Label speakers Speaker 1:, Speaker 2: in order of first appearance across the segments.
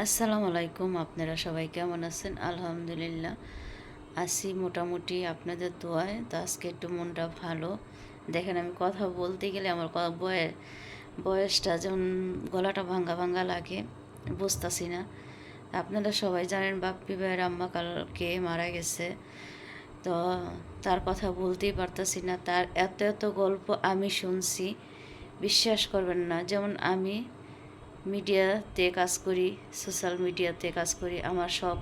Speaker 1: আসসালামু আলাইকুম, আপনারা সবাই কেমন আছেন? আলহামদুলিল্লাহ, আছি মোটামুটি আপনাদের দোয়ায়। তো আজকে একটু মনটা ভালো। দেখেন, আমি কথা বলতে গেলে আমার বয়ে, বয়সটা যেমন গলাটা ভাঙ্গা ভাঙ্গা লাগে, বুঝতেছি না। আপনারা সবাই জানেন, বাপ্পি ভাইয়ের আম্মা কালকে মারা গেছে। তো তার কথা বলতেই পারতাছি না। তার এত এত গল্প আমি শুনছি। বিশ্বাস করবেন না, যেমন আমি মিডিয়াতে কাজ করি, সোশ্যাল মিডিয়াতে কাজ করি, আমার সব,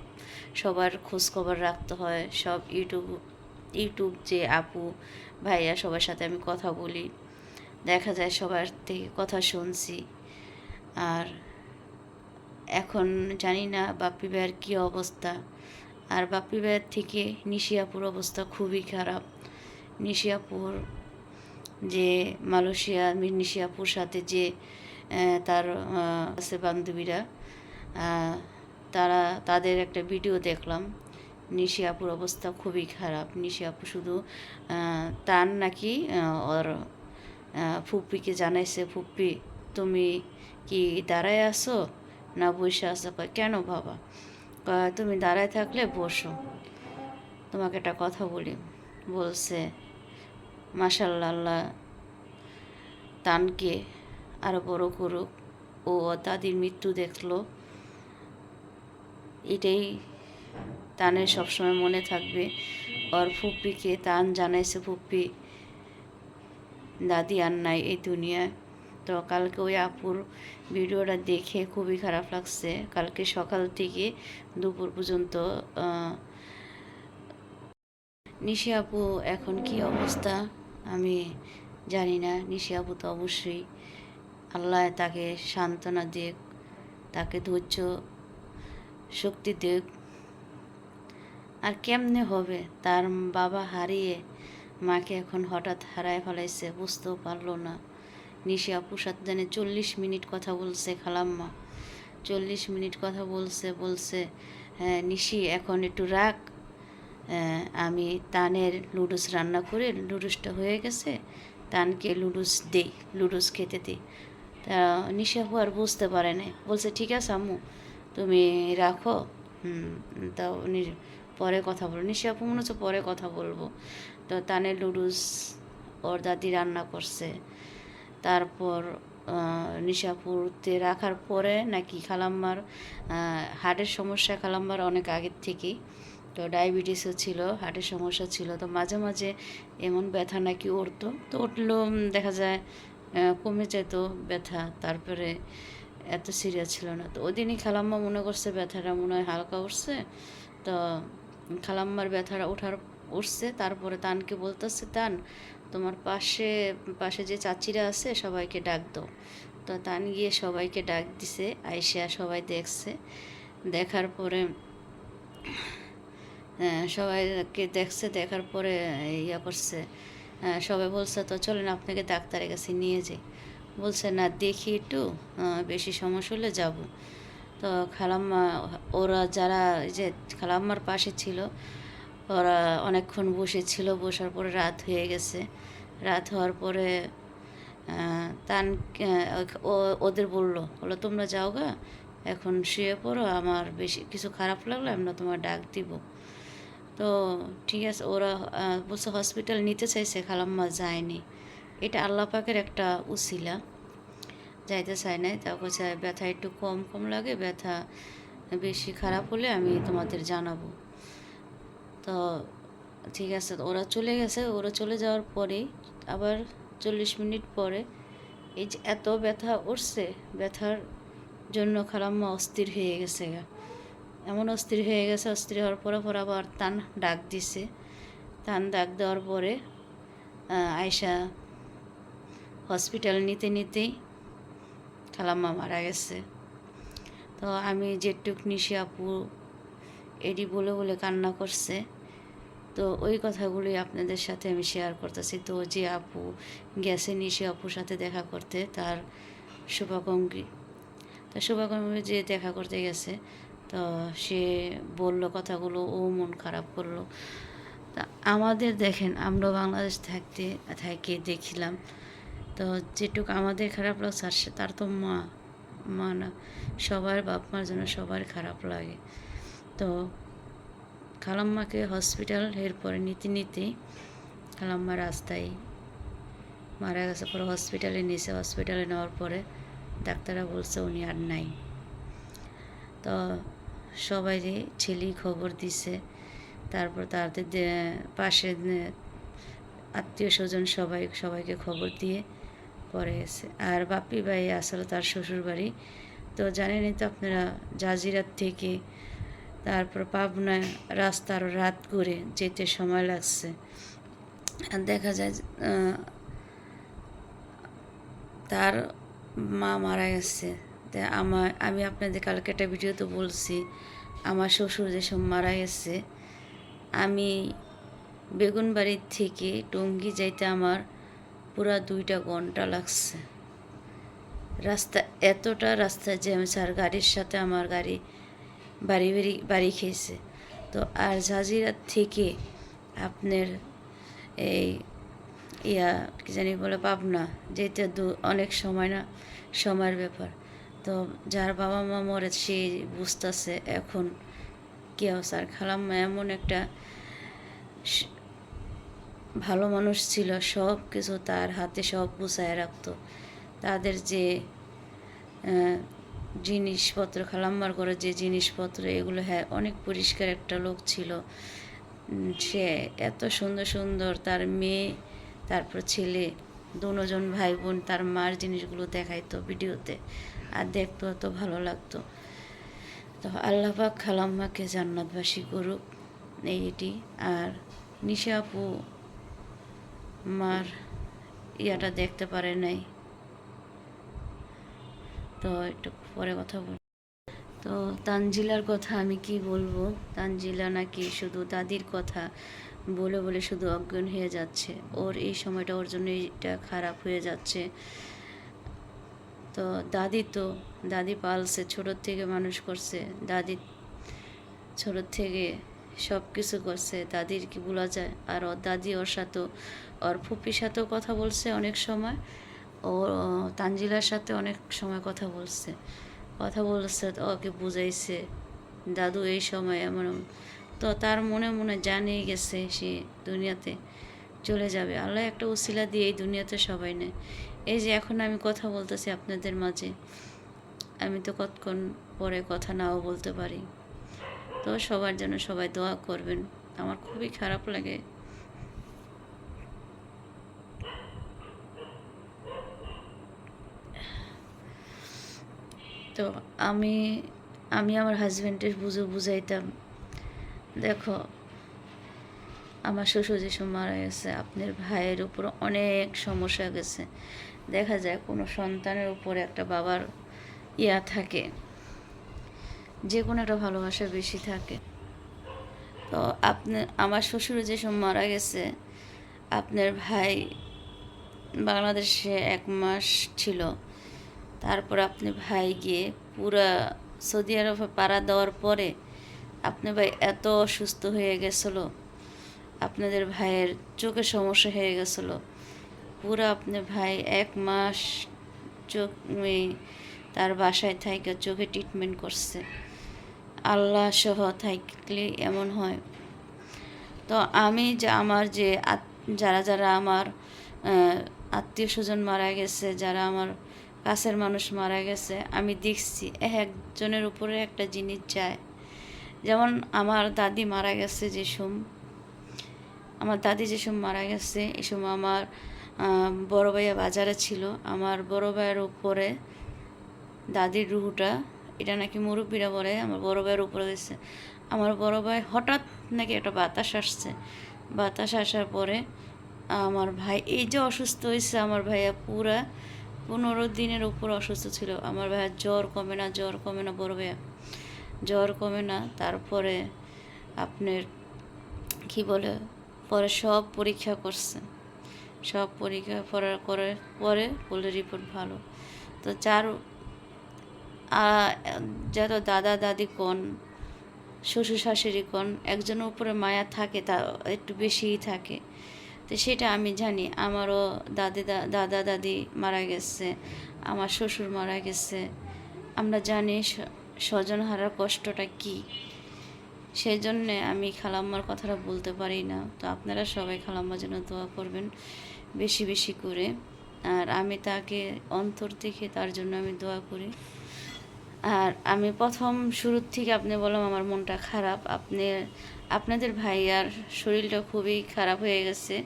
Speaker 1: সবার খোঁজ খবর রাখতে হয়, সব ইউটিউব ইউটিউব যে আপু, ভাইয়া সবার সাথে আমি কথা বলি, দেখা যায় সবার থেকে কথা শুনছি, আর এখন জানি না বাপ্পি ভাইয়ের কী অবস্থা, আর বাপ্পি ভাইয়ের থেকে নিশিয়াপুর অবস্থা খুবই খারাপ নিশিয়াপুর যে মালয়েশিয়া নিশিয়াপুর সাথে যে তার আছে বান্ধবীরা। তারা, তাদের একটা ভিডিও দেখলাম। নিশি আপুর অবস্থা খুবই খারাপ। নিশি আপু শুধু তার নাকি ওর ফুপ্পিকে জানাইছে, ফুপ্পি, তুমি কি দাঁড়ায় আসো না বসে আসো কেন বাবা? তুমি দাঁড়ায় থাকলে বসো। তোমাকে একটা কথা বলি। বলছে, মাশাল্লাহ, আল্লাহ তানকে আরও বড় করুক ও দাদির মৃত্যু দেখল। এটাই তানের সবসময় মনে থাকবে। ওর ফুপ্পিকে তান জানাইছে, ফুপ্পি, দাদি আর নাই এই দুনিয়ায়। তো কালকে ওই আপুর ভিডিওটা দেখে খুবই খারাপ লাগছে। কালকে সকাল থেকে দুপুর পর্যন্ত নিশি আপু এখন কি অবস্থা? আমি জানি না। নিশি আপু তো অবশ্যই আল্লাহ তাকে সান্ত্বনা দিক, তাকে ধৈর্য শক্তি দিক। আর কেমনে হবে? তার বাবা হারিয়ে মাকে এখন হঠাৎ হারায় ফেলাইছে, বুঝতেও পারল না। নিশি আপুর সাথে জানে, চল্লিশ মিনিট কথা বলছে খালাম্মা। চল্লিশ মিনিট কথা বলছে বলছে হ্যাঁ নিশি, এখন একটু রাখ আমি তানের লুডুস রান্না করে লুডুসটা হয়ে গেছে, তানকে লুডুস দেই লুডুস খেতে দিই। তা নিশাপু আর বুঝতে পারে না বলছে ঠিক আছে আম্মু তুমি রাখো। তা পরে কথা বলব নিশাপু মনে হচ্ছে পরে কথা বলব। তো তানের লুডুস ওর দাদি রান্না করছে। তারপর নিশাপুরতে রাখার পরে নাকি খালাম্মার হার্টের সমস্যা খালাম্মার অনেক আগের থেকেই। তো ডায়াবেটিসও ছিল হার্টের সমস্যা ছিল। তো মাঝে মাঝে এমন ব্যথা নাকি উঠতো। তো উঠলেও উম, দেখা যায় কমে যেত, ব্যথা। তারপরে এত সিরিয়াস ছিল না। তো ওই দিনই খালাম্মা মনে করছে ব্যথাটা মনে হয় হালকা উঠছে। তো খালাম্মার ব্যথাটা ওঠার উঠছে। তারপরে তানকে বলতেছে, তান, তোমার পাশে পাশে যে চাচিরা আছে, সবাইকে ডাক দাও। তো তান গিয়ে সবাইকে ডাক দিছে, আইসা সবাই দেখছে। দেখার পরে সবাইকে দেখছে। দেখার পরে ইয়া করছে সবাই বলছে, তো চলেন আপনাকে ডাক্তারের কাছে নিয়ে যাই। বলছে, না, দেখি একটু বেশি সমস্যা হলে যাব। তো খালাম্মা, ওরা যারা যে খালাম্মার পাশে ছিল, ওরা অনেকক্ষণ বসেছিল, বসার পরে রাত হয়ে গেছে। রাত হওয়ার পরে তান ওদের বলল, বলো, তোমরা যাও গা, এখন শুয়ে পড়ো, আমার বেশি কিছু খারাপ লাগলে আমরা তোমার ডাক দিব। তো ঠিক আছে ওরা বলছে হসপিটাল নিতে চাইছে, খালাম্মা যায়নি। এটা আল্লাহ পাকের একটা উসিলা। যাইতে চায় নাই তা বলছে ব্যথা একটু কম কম লাগে, ব্যথা বেশি খারাপ হলে আমি তোমাদের জানাব। তো ঠিক আছে, ওরা চলে গেছে, ওরা চলে যাওয়ার পরেই আবার চল্লিশ মিনিট পরে এই যে এত ব্যথা উঠছে, ব্যথার জন্য খালাম্মা অস্থির হয়ে গেছে গা। এমন অস্থির হয়ে গেছে, অস্থির হওয়ার পরে পরে আবার তান ডাক দিছে। তান ডাক দেওয়ার পরে আয়সা হসপিটাল নিতে নিতেই খালাম্মা মারা গেছে। তো আমি যেটুক নিশি আপু, এডি বলে বলে কান্না করছে, তো ওই কথাগুলি আপনাদের সাথে আমি শেয়ার করতেছি। তো যে আপু গেছে নিশি আপুর সাথে দেখা করতে, তার শুভাকাঙ্ক্ষী তা শুভাকাঙ্ক্ষী যে দেখা করতে গেছে তো সে বলল কথাগুলো, ও মন খারাপ করল। তা আমাদের দেখেন, আমরা বাংলাদেশ থাকতে, থাকি, দেখিলাম। তো যেটুকু আমাদের খারাপ লাগছে সে- তার তো মা মা না, সবার বাপ মার জন্য সবার খারাপ লাগে। তো খালাম্মাকে হসপিটাল এরপরে নিতে নিতে খালাম্মা রাস্তায় মারা গেছে। পরে হসপিটালে নিয়েছে হসপিটালে নেওয়ার পরে ডাক্তাররা বলছে, উনি আর নাই। তো সবাই ছেলে খবর দিছে। তারপর তাদের পাশে আত্মীয় স্বজন সবাই, সবাইকে খবর দিয়ে পরে এসে আর বাপি ভাই আসলে তার শ্বশুর বাড়ি তো জানেনই তো আপনারা জাজিরাত থেকে তারপর পাবনায় রাস্তার রাত করে যেতে সময় লাগছে। আর দেখা যায় তার মা মারা গেছে। তা আমার, আমি আপনাদের কালকে একটা ভিডিওতে বলছি, আমার শ্বশুর যেসব মারা গেছে, আমি বেগুনবাড়ির থেকে টঙ্গি যাইতে আমার পুরা দুইটা ঘণ্টা লাগছে। রাস্তা এতটা রাস্তা জ্যাম স্যার গাড়ির সাথে আমার গাড়ি, বাড়ি বাড়ি বাড়ি খেয়েছে। তো আর জাজিরার থেকে আপনার এই ইয়া, কি জানি বলে, পাবনা যেতে দু অনেক সময় না, সময়ের ব্যাপার। তো যার বাবা মা মরে, সে বুঝতেছে এখন কি অবস্থা। আর খালাম্মা এমন একটা ভালো মানুষ ছিল সব কিছু তার হাতে সব গুছায় রাখতো। তাদের যে জিনিসপত্র খালাম্মার করে যে জিনিসপত্র, এগুলো হ্যাঁ অনেক পরিষ্কার একটা লোক ছিল। সে এত সুন্দর সুন্দর তার মেয়ে, তারপর ছেলে, দুজন ভাই বোন তার মার জিনিসগুলো দেখাইতো ভিডিওতে। আর দেখতো এত ভালো লাগতো। তো আল্লাহ পাক খালাম্মাকে জান্নাতবাসী করুক এই এটি আর নিশা আপু মার ইয়াটা দেখতে পারে নাই। তো একটু পরে কথা বল। তো তানজিলার কথা আমি কি বলব? তানজিলা নাকি শুধু দাদির কথা বলে বলে শুধু অজ্ঞান হয়ে যাচ্ছে। ওর এই সময়টা ওর জন্য এটা খারাপ হয়ে যাচ্ছে। তো দাদি তো, দাদি পালছে, ছোটোর থেকে মানুষ করছে, দাদি ছোটোর থেকে সব কিছু করছে, দাদির কি বলা যায়? আর ওর দাদি ওর সাথেও, ওর ফুপির সাথেও কথা বলছে অনেক সময়, ও তানজিলার সাথে অনেক সময় কথা বলছে। কথা বলছে, ওকে বুঝাইছে, দাদু এই সময় এমন। তো তার মনে মনে জানিয়ে গেছে সে দুনিয়াতে চলে যাবে। আল্লাহ একটা উসিলা দিয়ে এই দুনিয়াতে সবাই নেয়। এই যে এখন আমি কথা বলতেছি আপনাদের মাঝে, আমি তো কতক্ষণ পরে কথা নাও বলতে পারি। তো সবার জন্য সবাই দোয়া করবেন, আমার খুবই খারাপ লাগে। তো আমি আমি আমার হাজব্যান্ডের বুঝে বুঝাইতাম, দেখো, আমার শ্বশুর যেসব মারা গেছে, আপনার ভাইয়ের উপর অনেক সমস্যা গেছে। দেখা যায় কোনো সন্তানের উপরে একটা বাবার ইয়া থাকে, যে কোনো একটা ভালোবাসা বেশি থাকে। তো আপনার আমার শ্বশুর যেসব মারা গেছে, আপনার ভাই বাংলাদেশে এক মাস ছিল। তারপর আপনি ভাই গিয়ে পুরা সৌদি আরবে পাড়া দেওয়ার পরে আপনি ভাই এত অসুস্থ হয়ে গেছিল, আপনাদের ভাইয়ের চোখে সমস্যা হয়ে গেছিল। পুরো আপনি ভাই এক মাস চোখ তার বাসায় থাইকে চোখে ট্রিটমেন্ট করছে। আল্লাহ সহ থাকলে এমন হয়। তো আমি যে আমার যে যারা যারা আমার আত্মীয় স্বজন মারা গেছে, যারা আমার কাছের মানুষ মারা গেছে, আমি দেখছি একজনের উপরে একটা জিনিস যায়। যেমন আমার দাদি মারা গেছে যে সোম, আমার দাদি যে সময় মারা গেছে সময় আমার বড় ভাইয়া বাজারে ছিল। আমার বড় ভাইয়ের উপরে দাদির রুহুটা, এটা নাকি মুরব্বীরা বলে, আমার বড় ভাইয়ের উপরে গেছে আমার বড় ভাই হঠাৎ নাকি একটা বাতাস আসছে। বাতাস আসার পরে আমার ভাই, এই যে অসুস্থ হয়েছে আমার ভাইয়া, পুরা পনেরো দিনের উপর অসুস্থ ছিল। আমার ভাইয়া জ্বর কমে না, জ্বর কমে না বড় ভাইয়া। জ্বর কমে না, তারপরে আপনার কি বলে, পরে সব পরীক্ষা করছে। সব পরীক্ষা করার করে, পরে বলে রিপোর্ট ভালো। তো আ- যত দাদা, দাদি কোন, শ্বশুর শাশুড়ি কোন, একজনের উপরে মায়া থাকে তা একটু বেশিই থাকে। তো সেটা আমি জানি, আমারও দাদি দাদা, দাদি মারা গেছে, আমার শ্বশুর মারা গেছে। আমরা জানি স্বজন হারার কষ্টটা কী। সেই জন্যে আমি খালাম্মার কথাটা বলতে পারি না। তো আপনারা সবাই খালাম্মার জন্য দোয়া করবেন বেশি বেশি করে। আর আমি তাকে অন্তর থেকে তার জন্য আমি দোয়া করি। আর আমি প্রথম শুরুর থেকে আপনি বললাম আমার মনটা খারাপ। আপনি, আপনাদের ভাইয়ার শরীরটা খুবই খারাপ হয়ে গেছে।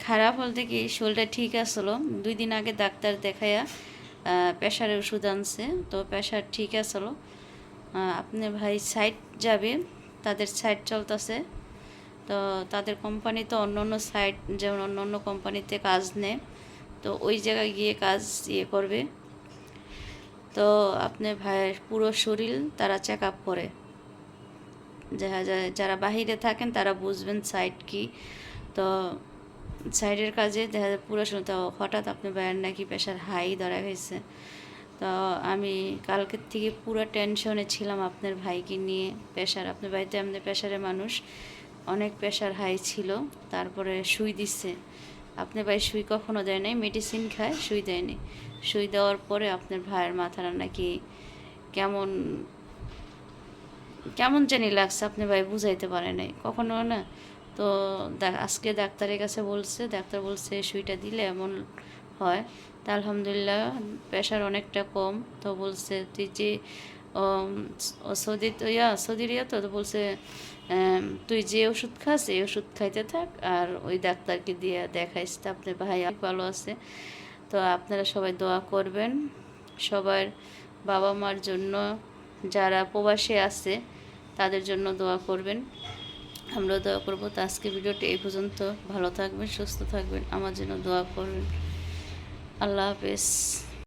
Speaker 1: খারাপ বলতে কি, শরীরটা ঠিক আসলো। দুই দিন আগে ডাক্তার দেখাইয়া প্রেশারের ওষুধ আনছে। তো প্রেশার ঠিক আসলো। আপনার ভাই সাইড যাবে। তাদের সাইড চলতেছে। তো তাদের কোম্পানি তো অন্য অন্য সাইট যেমন অন্য অন্য কোম্পানিতে কাজ নেয়। তো ওই জায়গায় গিয়ে কাজ ইয়ে করবে। তো আপনার ভাইয়ের পুরো শরীর তারা চেক আপ করে। যারা, যারা- বাহিরে থাকেন তারা বুঝবেন সাইট কি। তো সাইডের কাজে দেখা যায় পুরো শরীর তো হঠাৎ আপনার ভাইয়ের নাকি প্রেশার হাই ধরা হয়েছে তো আমি কালকের থেকে পুরো টেনশনে ছিলাম আপনার ভাইকে নিয়ে প্রেশার আপনার বাড়িতে আমাদের প্রেশারের মানুষ অনেক প্রেশার হাই ছিল, তারপরে সুই দিচ্ছে আপনার ভাই সুই কখনো দেয় নাই মেডিসিন খায়, সুই দেয়নি। সুই দেওয়ার পরে আপনার ভাইয়ের মাথাটা নাকি কেমন কেমন জানি লাগছে, আপনার ভাই বুঝাইতে পারে নাই। কখনো না? তো আজকে ডাক্তারের কাছে বলছে, ডাক্তার বলছে সুইটা দিলে এমন হয় তা আলহামদুলিল্লাহ, প্রেশার অনেকটা কম। তো বলছে, তুই যে সৌদি তো ইয়া, সৌদির ইয়া তো বলছে তুই যে ওষুধ খাস, এই ওষুধ খাইতে থাক আর ওই ডাক্তারকে দিয়ে দেখাইস। তা আপনার ভাই ভালো আছে। তো আপনারা সবাই দোয়া করবেন। সবার বাবা মার জন্য যারা প্রবাসে আছে, তাদের জন্য দোয়া করবেন। আমরা দোয়া করব। তো আজকে ভিডিওটি এই পর্যন্ত। ভালো থাকবেন, সুস্থ থাকবেন। আমার জন্য দোয়া করবেন। আল্লাহ হাফেজ